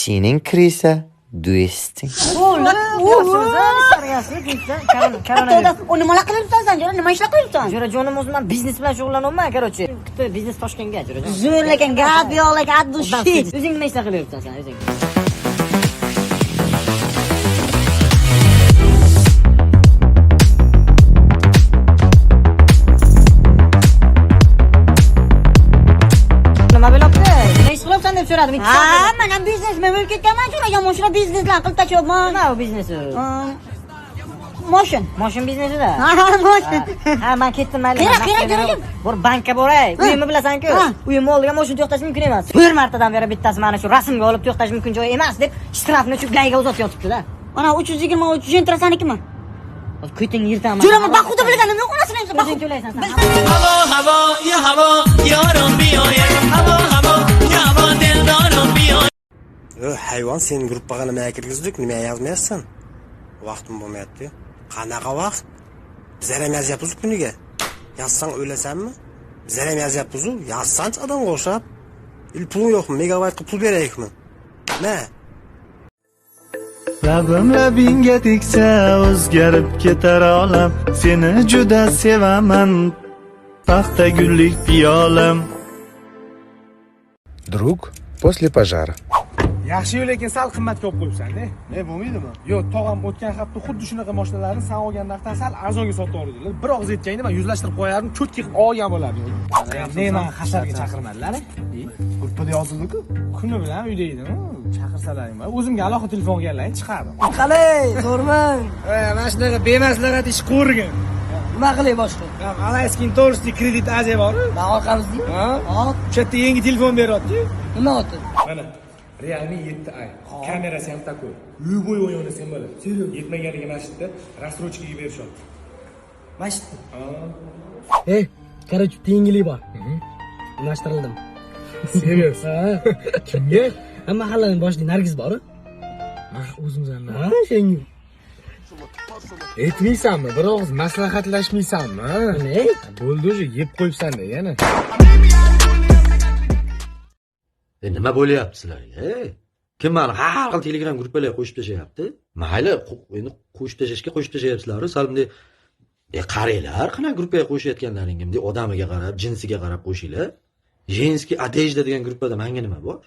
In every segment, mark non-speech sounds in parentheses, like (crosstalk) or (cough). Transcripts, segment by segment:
sening krisa do'sting u nimalar qilib yuribsan jo'ra nima ishlar qilib yuribsan Jo'ra jonim o'zim man biznes bilan shug'ullanyapman, короче. Bitta biznes Toshkentga jo'ra. zo'rlagan gap yo'q lekin от души O'zing nima ishlar qilyapsan sen o'zing? Nima bo'lyapti? Nima ish qilyapsan deb so'radim. ikki ha soat man ham biznesmen bo'lib ketaman shunaqa shunaqa bizneslar qilib tashlayapman nima u biznesi moshin moshin biznesida ha moshin ha man ketdim mayli kerak kerak kerak bor bankka boray. Uyimni bilasanku uyimni oldiga moshin to'xtatish mumkin emas bir martadan beri bittasi mana shu rasmga olib to'xtatish mumkin joy emas deb shtrafni shu gayga uzatib yotibdida mana uch yuz yigirma uch yuz entra sanikimi ko'tingni yirtaman juraman baxuda bilganim yo'q onasini o'zing to'laysan havo havo yo havo yorim havo havo Ö, hayvon seni gruppaga nima kirgizdik nima yozmayapsan? Vaqtim bo'lmayapti. Qanaqa vaqt? Bizlar ham yozyapmiz kuniga. Yozsang o'lasanmi bizlar ham yozyapmizu yozsanchi odamga o'xshab. Il puling yo'qmi? Megabaytga pul beraylikmi? Na labim labingga tegsa o'zgarib ketar olam. Seni juda sevaman paxta gullik piyolam. Друг после пожара. Yaxshi-yu lekin sal qimmatga olib qo'yibsan-da. Ne bo'lmaydimi? Yo'q, tog'am o'tgan hafta xuddi shunaqa mashinalarni san olgan narxdan sal arzonga sotib oldilar. Bir og'iz aytganda men yuzlashtirib qo'yardim, cho'tka qilib olgan bo'lardim. Ne man hasharga chaqirmadilar. Gruppada yozildi-ku. Kuni bilan uyda edim. Chaqirsalaring man o'zimga alohida telefon olganlaring chiqardim. Qalay, zo'rman. (laughs) E, mana shunaqa bemaslahat ish qo'rgan. Nima qilay boshqa? Alaskin Torsdi kredit aziya bor. Men orqamizdagi. Ha? O'sha yerda yangi telefon beryapti. Nima oldi? Mana Realme 7i. Kamerasi ham такой. Любой o'yinni sen bo'ladi. Yetmaganiga mana shu yerda рассрочкаga berishyapti. Mashit. Ey, короче, tenglik bor. Unashtirildim. Serios? (laughs) Ha. Kimga? Ha, mahallaning boshida Nargiz bor. Ah, o'zimizdan. Ha, senga. Aytmaysanmi? Bir og'iz maslahatlashmaysanmi? Bo'ldi уже, yeb qo'yibsan-da yana. E nima bo'lyapti sizlarga? e? Kim mani har xil Telegram gruppalarga qo'shib tashlayapti? Mayli, endi qo'shib tashlashga qo'shib tashlayapsizlar. Sal bunday e qaranglar, qanaqa gruppaga qo'shayotganlaringga, bunday odamiga qarab, jinsiga qarab qo'shinglar. Женский одежда degan gruppada menga nima bor?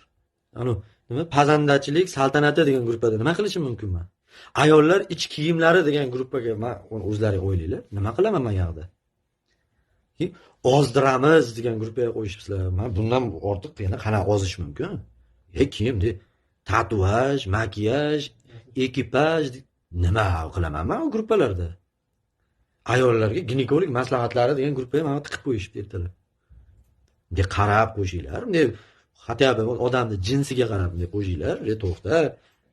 Anu nima pazandachilik saltanati degan gruppada nima qilishim mumkin man? Ayollar ich kiyimlari degan gruppaga man o'zlariga o'ylanglar. Nima qilaman men yoqda? Ki, ozdiramiz degan gruppaga qo'yishibsizlar. Man bundan ortiq yana qanaqa ozish mumkin? E kim de tatuaj, makiyaj, ekipaj de- nima qilaman man u gruppalarda? Ayollarga ginekolog maslahatlari degan gruppaga mana tiqib qo'yishibdi ertalab Bunday qarab qo'shinglar. Bunday хотя бы odamni jinsiga qarab bunday qo'shinglar. E to'xta.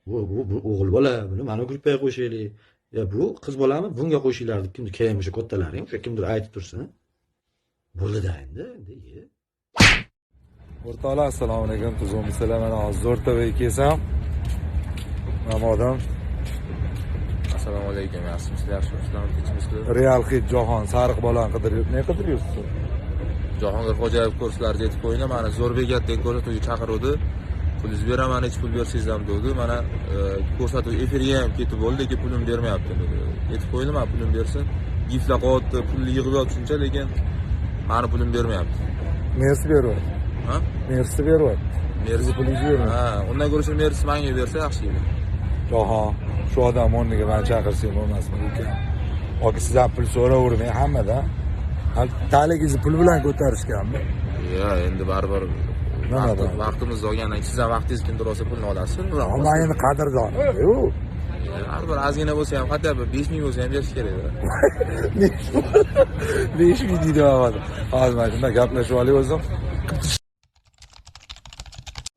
Bu bu, o'g'il bola, buni mana gruppaga qo'shaylik. Ya bu qiz bolami bunga qo'shinglar deb kimdir keyin o'sha kattalaring, o'sha kimdir aytib tursin. Bo'ldi-da endi, endi. O'rtoqlar, assalomu alaykum. Tuzumsizlar. Mana hozir Zo'rtabaga kelsam. Namodan assalomu alaykum yaxshimisizlar yaxshimisizlar tinchmisizlar Real hit Jahon sariq bolani qidirib, ne qidiryapsiz? jahongir xo'jayev kurslarida aytib qo'yinglar mana zo'rbekat ko'rsatuvchi chaqiruvdi pulingizni beraman nechi pul bersangiz ham dedi mana e, ko'rsatuv efirga ham ketib bo'ldi lekin pulimni bermayapti dedi aytib qo'yinglar mana pulimni bersin giflar qilyapti pulni yig'ib yotibdi shuncha lekin mani pulimni bermayapti Mersi beryapti. ha Mersi beryapti. mersi pulingizni bermayapti. ha undan ko'ra mersi manga bersa yaxshi edi Jahon shu odam o'rniga meni chaqirsang bo'lmasmi ekan? Yoki sizdan pul so'ravermang hammadan. Taligingizni pul bilan ko'tarishganmi? yo endi baribir Nima vaqti- bo'ldi? vaqtimizni olgandan keyin siz ham vaqtingiz kimdir olsa pulni olasiz Ammo endi qadrdon. Har bir ozgina bo'lsa ham хотя бы besh ming bo'lsa ham berish kerak (laughs) Besh ming deydi avval. Hozir mana shunday gaplashib olay o'zim.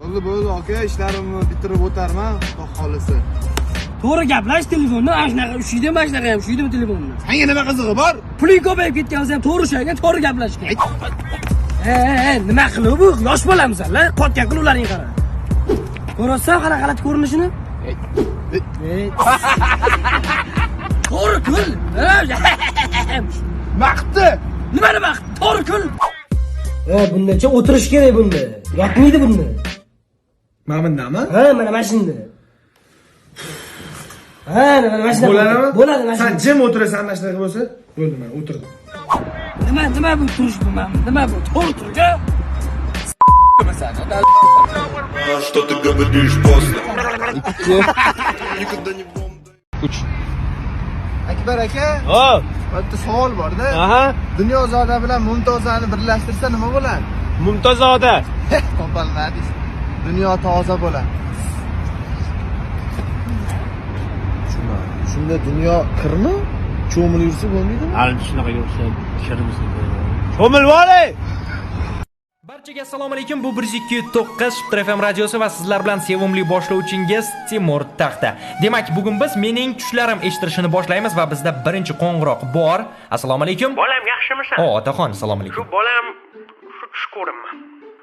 Bo'ldi, bo'ldi, aka, ishlarimni bitirib o'tarman, xudo xolisi. To'g'ri gaplash telefonni, ana shunaqa ushiydi, mana shunaqa ham ushiydimi telefonni? Senga nima qizig'i bor? Puling ko'payib ketgan bo'lsa ham to'g'ri ushlagan, to'g'ri gaplash kerak. Nima qilib bu? Yosh bolamisan-la, qotgan qiluvlaring qara. Ko'ryapsan qanaqa g'alati ko'rinishini? To'g'ri kul. Vaqti! Nimani vaqt? To'g'ri kul. E, bundacha o'tirish kerak bunda. Yotmaydi bunda. mana bundami ha mana mana shunda ha mana mana shunda bo'ladimi bo'ladi mana shunda jim o'tirasan ana shunaqa bo'lsa bo'ldi mana o'tirdim nima nima bu turish bu mana nima bu to'g'ri turga mesela. Что ты говоришь после? Никогда не Uç. Akbar aka, Ha. bitta savol borda. Aha. Dunyozoda bilan Mumtozani birlashtirsa nima bo'ladi? Mumtazoda. Topolmadingiz. Dunyo toza bo'ladi. Shunda dunyo qirmi? Cho'milib yursa bo'lmaydimi? Ana shunaqa yo'qsa kirimizni ko'radi. Cho'milvoy! Barchaga assalomu alaykum. Bu 102.9 Shifter FM radiosi va sizlar bilan sevimli boshlovchingiz Timur Taxta. Demak, bugun biz mening tushlarim eshittirishini boshlaymiz va bizda birinchi qo'ng'iroq bor. Assalomu alaykum. Bolam yaxshimisan? O, otaxon, assalomu Shu alaykum. bolam shu tush ko'rinma.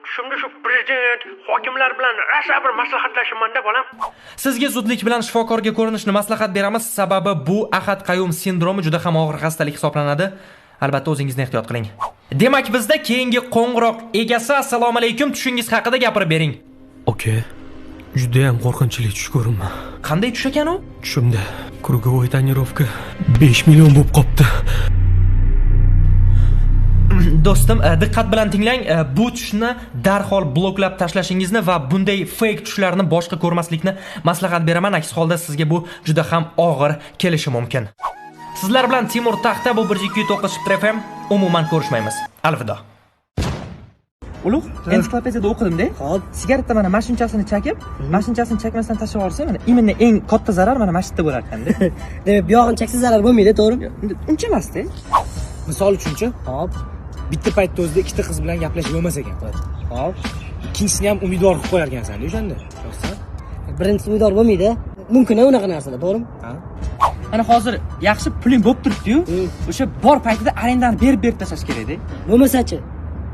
Tushimda shu prezident, hokimlar bilan rosa bir maslahatlashimanda bolam. Sizga zudlik bilan shifokorga ko'rinishni maslahat beramiz, sababi bu Ahad Qayum sindromi juda ham og'ir xastalik hisoblanadi. Albatta o'zingizni ehtiyot qiling. Demak, bizda keyingi qo'ng'iroq egasi assalomu alaykum, tushingiz haqida gapirib bering. aka juda ham qo'rqinchli tush ko'rinma Qanday tush ekan u? tushimda круговой tonirovka 5 million bo'lib qopti Do'stim, e, diqqat bilan tinglang. E, Bu tushni darhol bloklab tashlashingizni va bunday fake tushlarni boshqa ko'rmaslikni maslahat beraman. Aks holda sizga bu juda ham og'ir kelishi mumkin. Sizlar bilan Timur Taxta bu 129 Shifter FM umuman ko'rishmaymiz. Alvido. ulug' ensiklopediyada o'qidimda. Hop. Sigaretda mana mashinchasini chakib mashinchasini chakmasdan tashlab yuborsa mana именно eng katta zarar mana mana shu yerda bo'lar ekanda. (laughs) Demak buyog'ini chaksa zarar bo'lmaydi to'g'rimi uncha emasda. Misol uchunchi hop. Bitta paytda o'zida ikkita qiz bilan gaplashib bo'lmas ekan. Hop. Ikkinchisini ham umidvor qilib qo'yar ekansanda o'shanda birinchisi umidvor bo'lmaydi mumkin a unaqa narsalar to'g'rimi mana hozir yaxshi puling bo'lib turibdiyu o'sha bor paytida arendani berib berib tashlash kerakda bo'lmasachi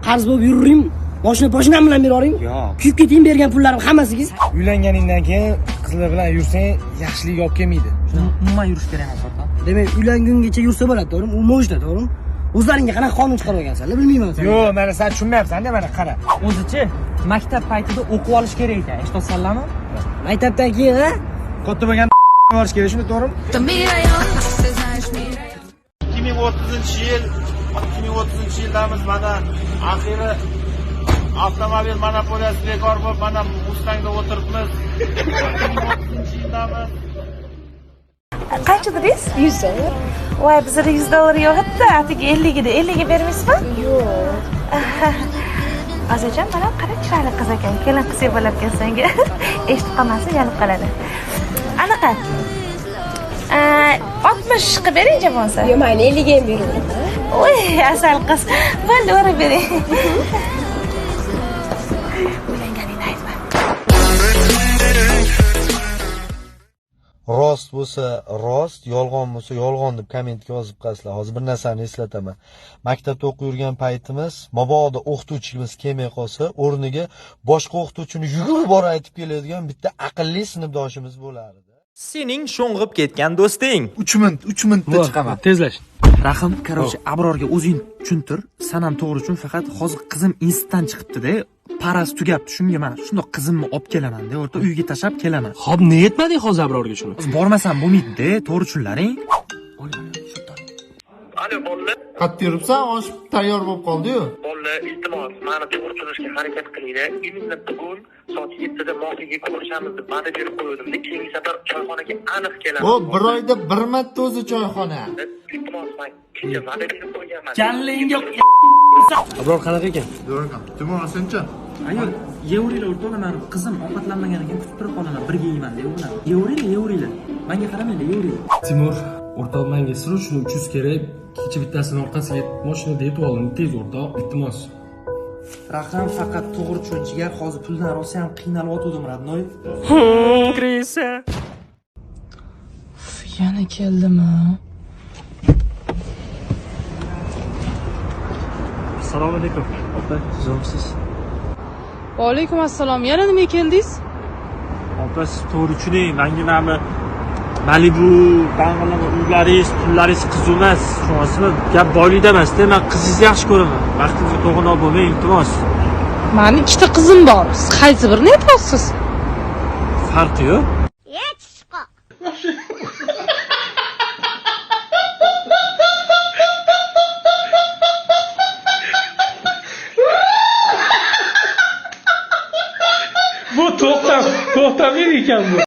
qarz bo'lib yuravering moshina poshinam bilan berib yuboring yo'q. Kuyib ketaymi bergan pullarim hammasiga. Uylanganingdan keyin qizlar bilan yursang yaxshilik olib kelmaydi. Umuman yurish kerak emas demak uylangungacha yursa bo'ladi to'g'rimi? U mo'jda to'g'rimi? O'zlaringga qanaqa qonun chiqarib olgansanlar bilmayman san yo'q mana sen tushunmayapsanda mana qara. O'zichi maktab paytida o'qib olish kerak ekan eshitolsanlarmi maktabdan keyin a katta bo'lganda borish kerak shunda to'g'rimi ikki ming o'ttizinchi yil ikki ming o'ttizinchi yildamiz mana axiyri avtomobil monopoliyasi bekor bo'lib mana mustangda o'tiribmiz ikki ming o'ttizinchi yildamiz Qancha dedingiz? 100 dollar. Voy, bizda 100 dollar yo'q hatto. Atigi 50 edi. 50 ga bermaysizmi? Yo'q. (laughs) Ozajon, mana qara chiroyli qiz ekan. Kelin qizga bo'larkan senga. (laughs) Eshitib qolmasin, yanib qoladi. Anaqa. Aa, 60 qilib bering bo'lmasa. Yo'q, mayli 50 ga ham bering. Voy, asal qiz. Bo'ldi, o'rab bering. Rost bo'lsa rost yolg'on bo'lsa yolg'on deb kommentga yozib qo'yasizlar hozir bir narsani eslataman maktabda o'qib yurgan paytimiz mabodo o'qituvchimiz kelmay qolsa o'rniga boshqa o'qituvchini yugurib borib aytib keladigan bitta aqlli sinfdoshimiz bo'lardi Sening sho'ng'ib ketgan do'sting. 3 minut 3 minutda chiqaman. tezlash. Rahim короче abrorga o'zing tushuntir. San ham to'g'ri tushun faqat hozir qizim institutdan chiqibdida. Paraz tugabdi. Shunga mana shundoq qizimni olib kelamanda. O'rta uyga tashlab kelaman. Hop ne yetmading hozir abrorga shuni? Bormasam bo'lmaydida. To'g'ri tushunlaring alo bolla qayerda yuribsan osh tayyor bo'lib qoldiyu. Bolla iltimos mani to'g'ri tushunishga harakat qilinglar. Именно bugun soat yettida mohiga ko'rishamiz deb va'da berib qo'yuvdimda keyingi safar choyxonaga aniq kelaman. O bir oyda bir marta o'zi choyxona. Iltimos man kecha va'da berib qo'yganman? Kallingga abror qanaqa ekan? Timur sencha? Ayol yeyveringlar o'rtoqlar mani qizim ovqatlanmagan ekan. Kutib turib qolaman. Birga yeyman deyapman yeyveringlar yeyveringlar manga qaramanglar yeyveringlar timur o'rtoq manga sira shuni uch yuz kerak kecha bittasini orqasiga mashinada yetib oldim tez o'rtoq iltimos rahim faqat to'g'ri tushun jigar hozir puldan rosa ham qiynalyotgandim родной Krisa. Yana keldimi? assalomu alaykum opa sizomsiz Vaalaykum assalom. Yana nima keldingiz? opa siz to'g'ri tushuning manga mana malibu uylaringiz pullaringiz qiziq emas. Tushunyapsizmi gap boylikda emasda man qizingizni yaxshi ko'raman. Vaqtingizga to'g'ri bo'lmang iltimos. Mani ikkita qizim bor. Siz qaysi birini aytyapsiz? Farqi yo'q. Bu to'xtab to'xtab ekan bu.